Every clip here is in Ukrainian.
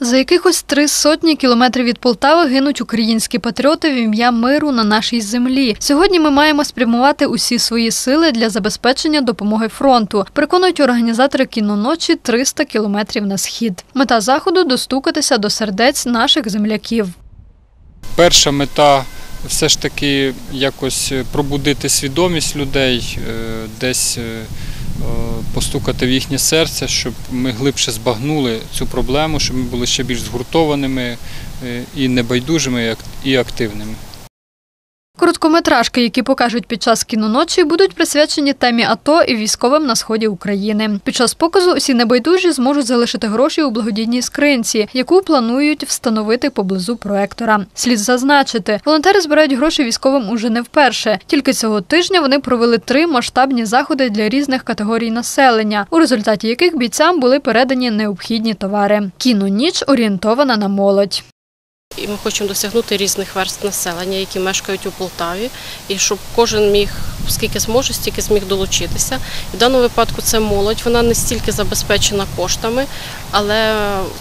За якихось три сотні кілометрів від Полтави гинуть українські патріоти в ім'я миру на нашій землі. Сьогодні ми маємо спрямувати усі свої сили для забезпечення допомоги фронту. Переконують організатори кіноночі 300 кілометрів на схід. Мета заходу достукатися до сердець наших земляків. Перша мета все ж таки якось пробудити свідомість людей, е, десь е, постукати в їхнє серце, щоб ми глибше збагнули цю проблему, щоб ми були ще більш згуртованими е, і небайдужими, і активними. Короткометражки, які покажуть під час кіноночі, будуть присвячені темі АТО і військовим на сході України. Під час показу усі небайдужі зможуть залишити гроші у благодійній скринці, яку планують встановити поблизу проектора. Слід зазначити, волонтери збирають гроші військовим уже не вперше. Тільки цього тижня вони провели три масштабні заходи для різних категорій населення, у результаті яких бійцям були передані необхідні товари. Кіноніч орієнтована на молодь. І ми хочемо досягнути різних верст населення, які мешкають у Полтаві, і щоб кожен міг, скільки зможе, стільки зміг долучитися. І в даному випадку це молодь, вона не стільки забезпечена коштами, але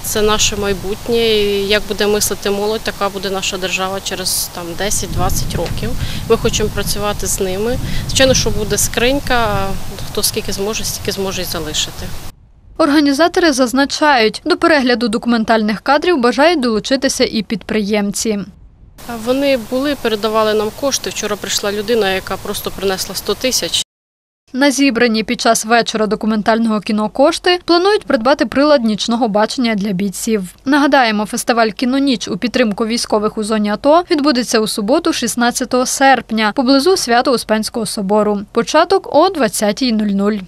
це наше майбутнє. І як буде мислити молодь, така буде наша держава через 10-20 років. Ми хочемо працювати з ними. Звичайно, що буде скринька, хто скільки зможе, стільки зможе і залишити. Організатори зазначають, до перегляду документальних кадрів бажають долучитися і підприємці. Вони були, передавали нам кошти. Вчора прийшла людина, яка просто принесла 100 тисяч. На зібрані під час вечора документального кіно кошти планують придбати прилад нічного бачення для бійців. Нагадаємо, фестиваль Кіноніч у підтримку військових у зоні АТО відбудеться у суботу, 16 серпня, поблизу Свято-Успенського собору. Початок о 20.00.